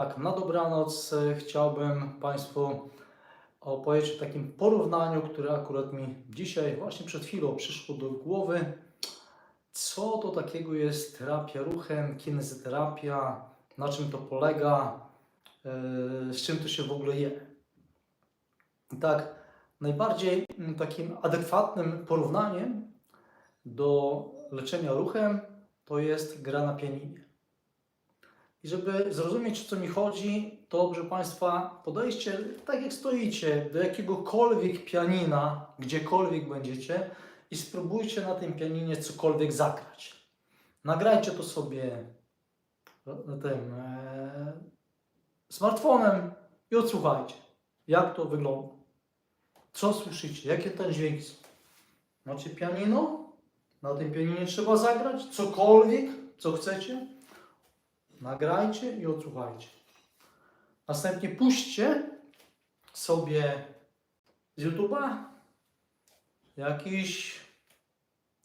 Tak, na dobranoc e, chciałbym Państwu opowiedzieć o takim porównaniu, które akurat mi dzisiaj, właśnie przed chwilą przyszło do głowy. Co to takiego jest terapia ruchem, kinezoterapia, na czym to polega, e, z czym to się w ogóle je. Tak, najbardziej mm, takim adekwatnym porównaniem do leczenia ruchem to jest gra na pianinie. I żeby zrozumieć, o co mi chodzi, to proszę Państwa, podejście tak jak stoicie do jakiegokolwiek pianina, gdziekolwiek będziecie i spróbujcie na tym pianinie cokolwiek zagrać. Nagrajcie to sobie na tym e, smartfonem i odsłuchajcie, jak to wygląda. Co słyszycie? Jakie ten dźwięki są? Macie pianino? Na tym pianinie trzeba zagrać cokolwiek, co chcecie. Nagrajcie i odsłuchajcie. Następnie puśćcie sobie z YouTube'a jakiś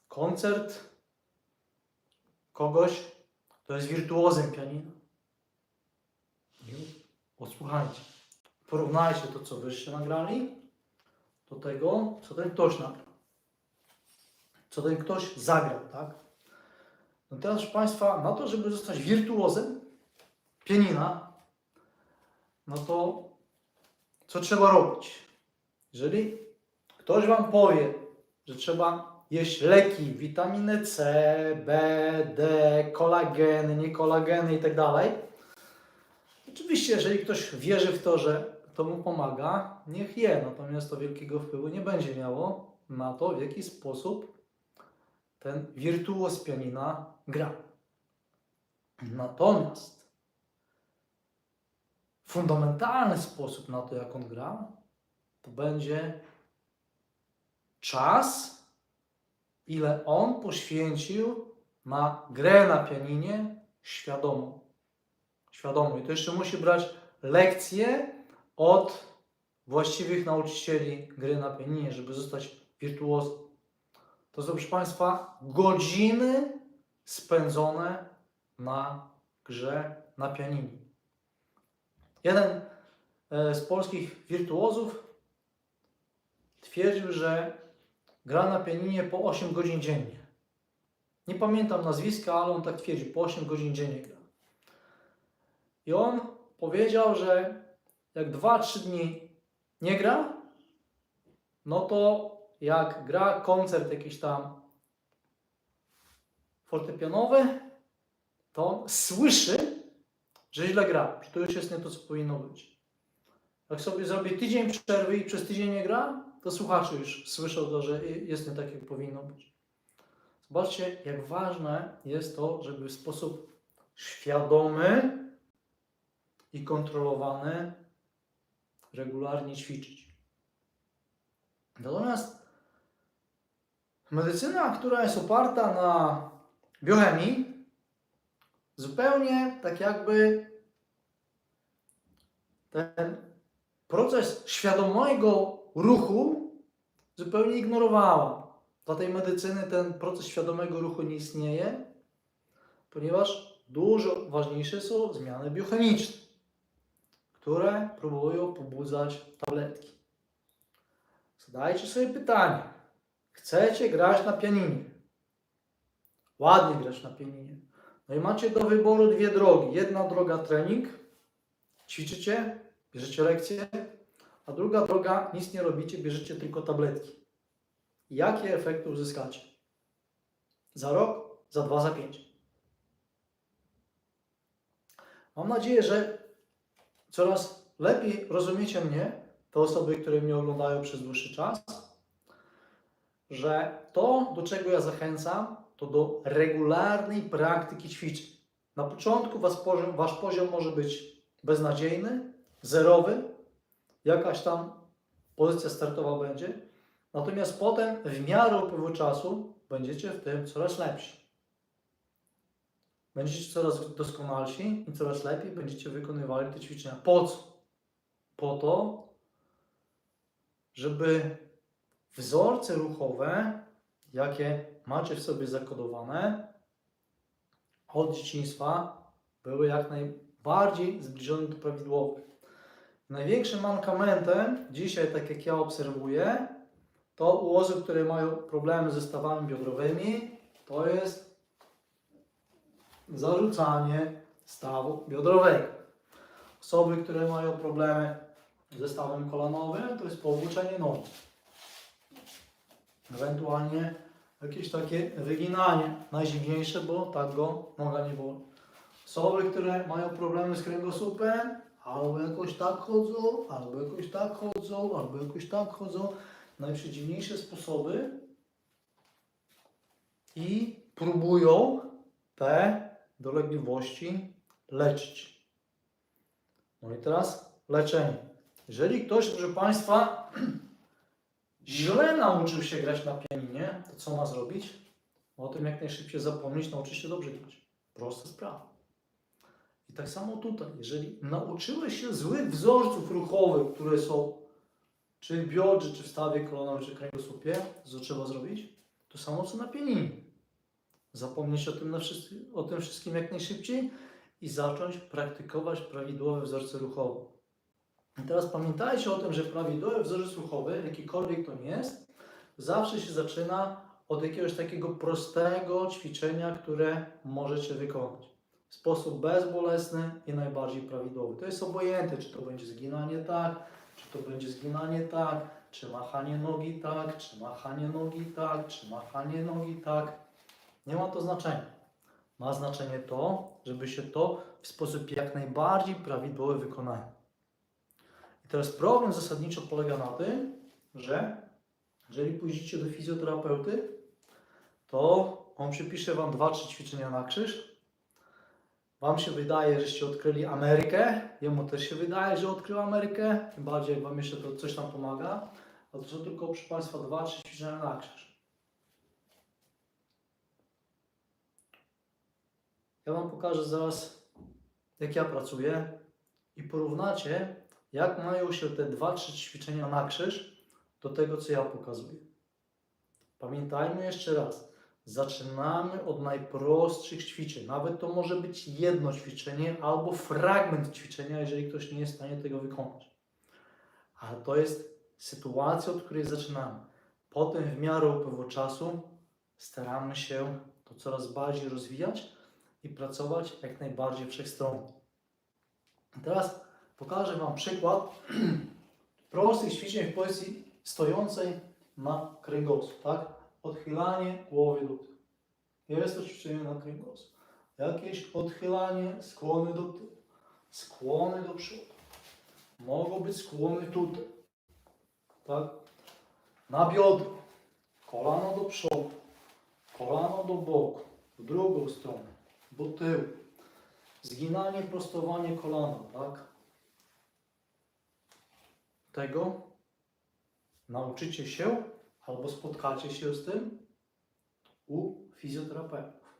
koncert kogoś, kto jest wirtuozem pianina. Odsłuchajcie. Porównajcie to, co wyście nagrali, do tego, co ten ktoś nagrał. Co ten ktoś zagrał, tak? No teraz, proszę Państwa, na to, żeby zostać wirtuozem pianina, no to co trzeba robić? Jeżeli ktoś Wam powie, że trzeba jeść leki, witaminę C, B, D, kolageny, nie kolageny i tak oczywiście, jeżeli ktoś wierzy w to, że to mu pomaga, niech je, natomiast to wielkiego wpływu nie będzie miało na to, w jaki sposób ten wirtuoz pianina gra. Natomiast fundamentalny sposób na to, jak on gra, to będzie czas, ile on poświęcił na grę na pianinie świadomą. Świadomą. I to jeszcze musi brać lekcje od właściwych nauczycieli gry na pianinie, żeby zostać wirtuozem. To są, proszę Państwa, godziny spędzone na grze na pianinie. Jeden e, z polskich wirtuozów twierdził, że gra na pianinie po 8 godzin dziennie. Nie pamiętam nazwiska, ale on tak twierdził, po 8 godzin dziennie gra. I on powiedział, że jak 2-3 dni nie gra, no to jak gra koncert jakiś tam fortepianowy, to on słyszy, że źle gra, że to już jest nie to, co powinno być. Jak sobie zrobi tydzień przerwy i przez tydzień nie gra, to słuchacze już słyszą to, że jest nie tak, jak powinno być. Zobaczcie, jak ważne jest to, żeby w sposób świadomy i kontrolowany regularnie ćwiczyć. Natomiast medycyna, która jest oparta na biochemii, zupełnie tak jakby ten proces świadomego ruchu zupełnie ignorowała. Dla tej medycyny ten proces świadomego ruchu nie istnieje, ponieważ dużo ważniejsze są zmiany biochemiczne, które próbują pobudzać tabletki. Zadajcie sobie pytanie. Chcecie grać na pianinie. Ładnie grać na pianinie. No i macie do wyboru dwie drogi. Jedna droga trening, ćwiczycie, bierzecie lekcje, a druga droga nic nie robicie, bierzecie tylko tabletki. Jakie efekty uzyskacie? Za rok, za dwa, za pięć. Mam nadzieję, że coraz lepiej rozumiecie mnie, te osoby, które mnie oglądają przez dłuższy czas, że to, do czego ja zachęcam, to do regularnej praktyki ćwiczeń. Na początku was poziom, wasz poziom może być beznadziejny, zerowy, jakaś tam pozycja startowa będzie, natomiast potem w miarę upływu czasu będziecie w tym coraz lepsi. Będziecie coraz doskonalsi i coraz lepiej będziecie wykonywali te ćwiczenia. Po co? Po to, żeby wzorce ruchowe, jakie macie w sobie zakodowane od dzieciństwa, były jak bardziej zbliżony do prawidłowych. Największym mankamentem dzisiaj, tak jak ja obserwuję, to u osób, które mają problemy ze stawami biodrowymi, to jest zarzucanie stawu biodrowego. Osoby, które mają problemy ze stawem kolanowym, to jest powłóczenie nogi. Ewentualnie jakieś takie wyginanie, najzimniejsze, bo tak go noga nie boli. Osoby, które mają problemy z kręgosłupem, albo jakoś tak chodzą, albo jakoś tak chodzą, albo jakoś tak chodzą. Najprzedziwniejsze sposoby i próbują te dolegliwości leczyć. No i teraz leczenie. Jeżeli ktoś, proszę Państwa, źle nauczył się grać na pianinie, to co ma zrobić? O tym jak najszybciej zapomnieć, nauczyć się dobrze grać. Prosta sprawa. I tak samo tutaj, jeżeli nauczyłeś się złych wzorców ruchowych, które są czy w biodrze, czy w stawie kolonowym, czy kręgosłupie, co trzeba zrobić? To samo co na pianinie. Zapomnieć o tym, na wszyscy, o tym wszystkim jak najszybciej i zacząć praktykować prawidłowe wzorce ruchowe. Teraz pamiętajcie o tym, że prawidłowy wzorzec ruchowy, jakikolwiek to jest, zawsze się zaczyna od jakiegoś takiego prostego ćwiczenia, które możecie wykonać. W sposób bezbolesny i najbardziej prawidłowy. To jest obojętne, czy to będzie zginanie tak, czy to będzie zginanie tak, czy machanie nogi tak, czy machanie nogi tak, czy machanie nogi tak. Nie ma to znaczenia. Ma znaczenie to, żeby się to w sposób jak najbardziej prawidłowy wykonać. I teraz problem zasadniczo polega na tym, że jeżeli pójdziecie do fizjoterapeuty, to on przypisze Wam 2-3 ćwiczenia na krzyż. Wam się wydaje, żeście odkryli Amerykę, jemu też się wydaje, że odkrył Amerykę, tym bardziej jak Wam jeszcze to coś tam pomaga, a to są tylko, proszę Państwa, 2-3 ćwiczenia na krzyż. Ja Wam pokażę zaraz, jak ja pracuję i porównacie, jak mają się te 2-3 ćwiczenia na krzyż do tego, co ja pokazuję. Pamiętajmy jeszcze raz, zaczynamy od najprostszych ćwiczeń. Nawet to może być jedno ćwiczenie albo fragment ćwiczenia, jeżeli ktoś nie jest w stanie tego wykonać. Ale to jest sytuacja, od której zaczynamy. Potem w miarę upływu czasu staramy się to coraz bardziej rozwijać i pracować jak najbardziej wszechstronnie. Teraz pokażę Wam przykład prostych ćwiczeń w pozycji stojącej na kręgosłup, tak? Odchylanie głowy do tyłu. Jest to ćwiczenie na kręgosłup. Jakieś odchylanie, skłony do tyłu, skłony do przodu. Mogą być skłony tutaj, tak? Na biodro, kolano do przodu, kolano do boku, w drugą stronę, do tyłu. Zginanie, prostowanie kolana, tak? Tego nauczycie się albo spotkacie się z tym u fizjoterapeutów.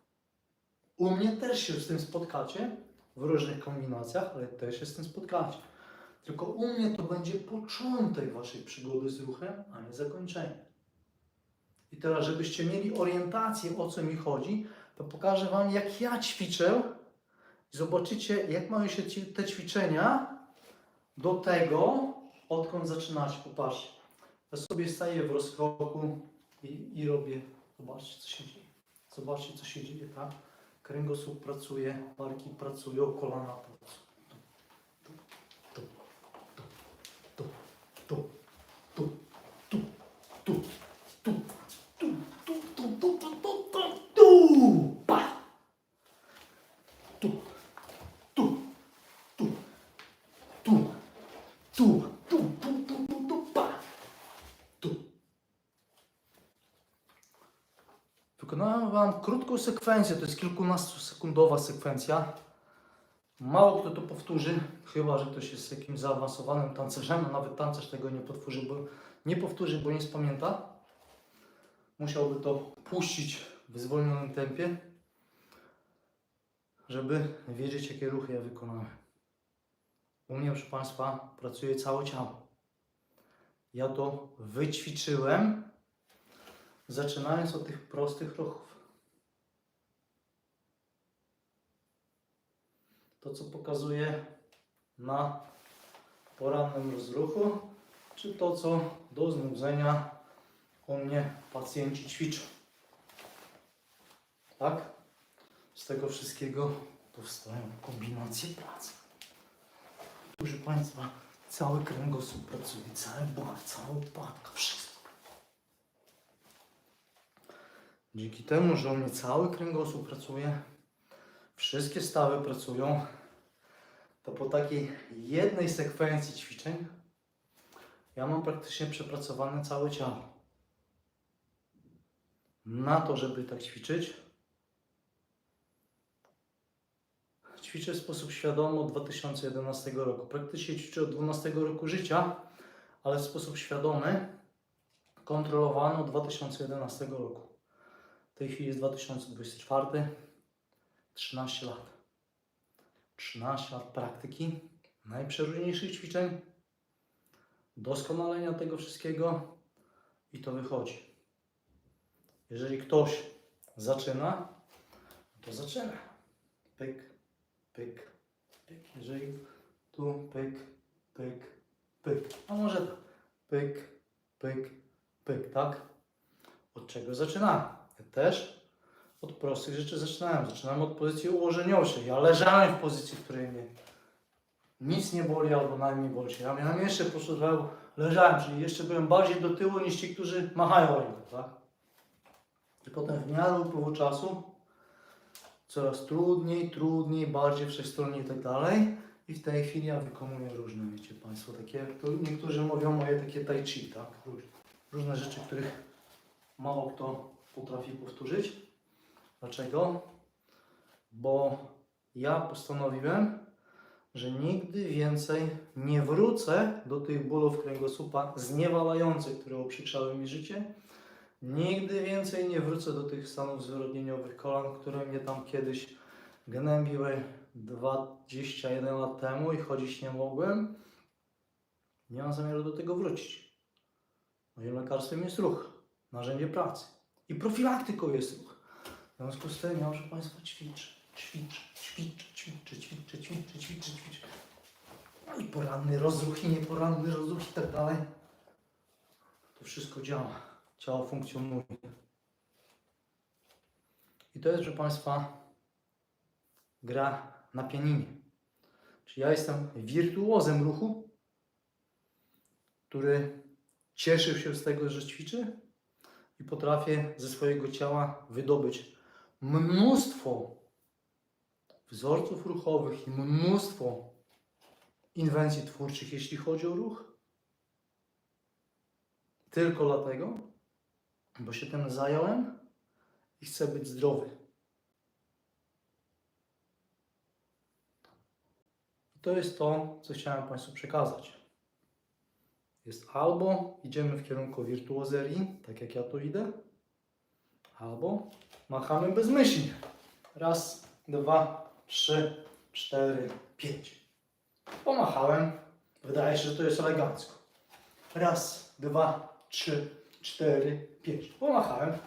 U mnie też się z tym spotkacie w różnych kombinacjach, ale też się z tym spotkacie. Tylko u mnie to będzie początek waszej przygody z ruchem, a nie zakończenie. I teraz, żebyście mieli orientację o co mi chodzi, to pokażę wam, jak ja ćwiczę i zobaczycie, jak mają się te ćwiczenia do tego, odkąd zaczynacie. Popatrzcie. Ja sobie staję w rozkroku i, i robię. Zobaczcie, co się dzieje. Zobaczcie, co się dzieje, tak? Kręgosłup pracuje, barki pracują, kolana pracują. Tu, tu, tu, tu, tu, tu, tu, tu, krótką sekwencję, to jest kilkunastosekundowa sekwencja. Mało kto to powtórzy, chyba że ktoś jest jakimś zaawansowanym tancerzem, a nawet tancerz tego nie powtórzy, bo nie powtórzy, bo nie spamięta. Musiałby to puścić w zwolnionym tempie, żeby wiedzieć, jakie ruchy ja wykonałem. U mnie, proszę Państwa, pracuje całe ciało. Ja to wyćwiczyłem, zaczynając od tych prostych ruchów. To, co pokazuję na porannym rozruchu, czy to, co do znudzenia u mnie pacjenci ćwiczą. Tak? Z tego wszystkiego powstają kombinacje pracy. Proszę Państwa, cały kręgosłup pracuje, cały bar, cała upadka, wszystko. Dzięki temu, że u mnie cały kręgosłup pracuje, wszystkie stawy pracują, to po takiej jednej sekwencji ćwiczeń ja mam praktycznie przepracowane całe ciało. Na to, żeby tak ćwiczyć, ćwiczę w sposób świadomy od 2011 roku. Praktycznie ćwiczę od 12 roku życia, ale w sposób świadomy, kontrolowany od 2011 roku. W tej chwili jest 2024, 13 lat. 13 lat praktyki, najprzeróżniejszych ćwiczeń, doskonalenia tego wszystkiego i to wychodzi. Jeżeli ktoś zaczyna, to zaczyna. Pyk, pyk, pyk. Jeżeli tu pyk, pyk, pyk. A może tak. Pyk, pyk, pyk, tak? Od czego zaczynamy? Też od prostych rzeczy zaczynałem. Zaczynałem od pozycji ułożeniowej. Ja leżałem w pozycji, w której mnie nic nie boli albo najmniej boli. Ja miałem jeszcze po prostu leżałem, czyli jeszcze byłem bardziej do tyłu niż ci, którzy machają ręką, tak? I potem w miarę upływu czasu coraz trudniej, trudniej, bardziej wszechstronnie i tak dalej. I w tej chwili ja wykonuję różne, wiecie Państwo, takie, niektórzy mówią, moje takie tai chi, tak? Różne rzeczy, których mało kto potrafi powtórzyć. Dlaczego? Bo ja postanowiłem, że nigdy więcej nie wrócę do tych bólów kręgosłupa zniewalających, które uprzykrzały mi życie. Nigdy więcej nie wrócę do tych stanów zwyrodnieniowych kolan, które mnie tam kiedyś gnębiły 21 lat temu i chodzić nie mogłem. Nie mam zamiaru do tego wrócić. Moim lekarstwem jest ruch, narzędzie pracy. I profilaktyką jest ruch. W związku z tym ja proszę Państwa ćwiczę, ćwiczę, ćwiczę, ćwiczę, ćwiczę, ćwiczę, ćwiczę, ćwiczę. No i poranny rozruch i nieporanny rozruch i tak dalej. To wszystko działa. Ciało funkcjonuje. I to jest, proszę Państwa, gra na pianinie. Czy ja jestem wirtuozem ruchu, który cieszył się z tego, że ćwiczy i potrafię ze swojego ciała wydobyć mnóstwo wzorców ruchowych i mnóstwo inwencji twórczych, jeśli chodzi o ruch. Tylko dlatego, bo się tym zająłem i chcę być zdrowy. To jest to, co chciałem Państwu przekazać. Jest albo idziemy w kierunku wirtuozerii, tak jak ja tu idę, albo machamy bezmyślnie. Raz, dwa, trzy, cztery, pięć. Pomachałem. Wydaje się, że to jest elegancko. Raz, dwa, trzy, cztery, pięć. Pomachałem.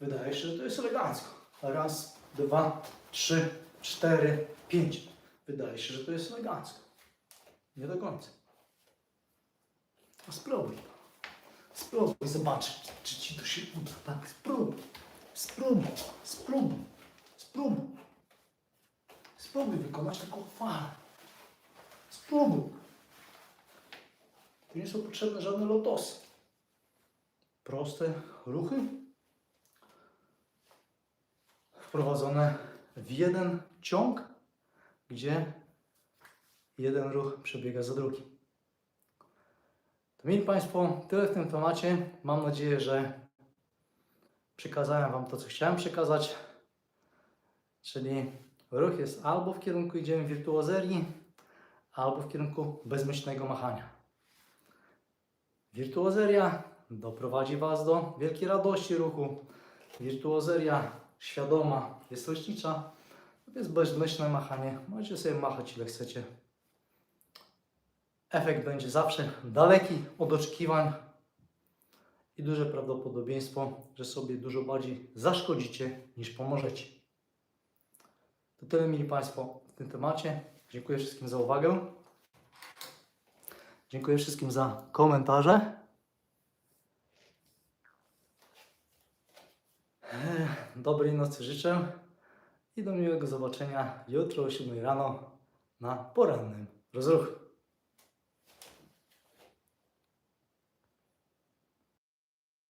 Wydaje się, że to jest elegancko. Raz, dwa, trzy, cztery, pięć. Wydaje się, że to jest elegancko. Nie do końca. A spróbuj. Spróbuj, zobacz, czy ci to się uda. Tak, spróbuj. Spróbuj, spróbuj, spróbuj. Spróbuj wykonać taką falę. Spróbuj. Tu nie są potrzebne żadne lotosy. Proste ruchy wprowadzone w jeden ciąg, gdzie jeden ruch przebiega za drugim. To mieli Państwo tyle w tym temacie. Mam nadzieję, że przekazałem Wam to, co chciałem przekazać. Czyli ruch jest albo w kierunku idziemy wirtuozerii, albo w kierunku bezmyślnego machania. Wirtuozeria doprowadzi Was do wielkiej radości ruchu. Wirtuozeria świadoma jest lecznicza, to jest bezmyślne machanie. Możecie sobie machać ile chcecie. Efekt będzie zawsze daleki od oczekiwań i duże prawdopodobieństwo, że sobie dużo bardziej zaszkodzicie niż pomożecie. To tyle mieli Państwo w tym temacie. Dziękuję wszystkim za uwagę. Dziękuję wszystkim za komentarze. Dobrej nocy życzę i do miłego zobaczenia jutro o 7 rano na porannym rozruchu.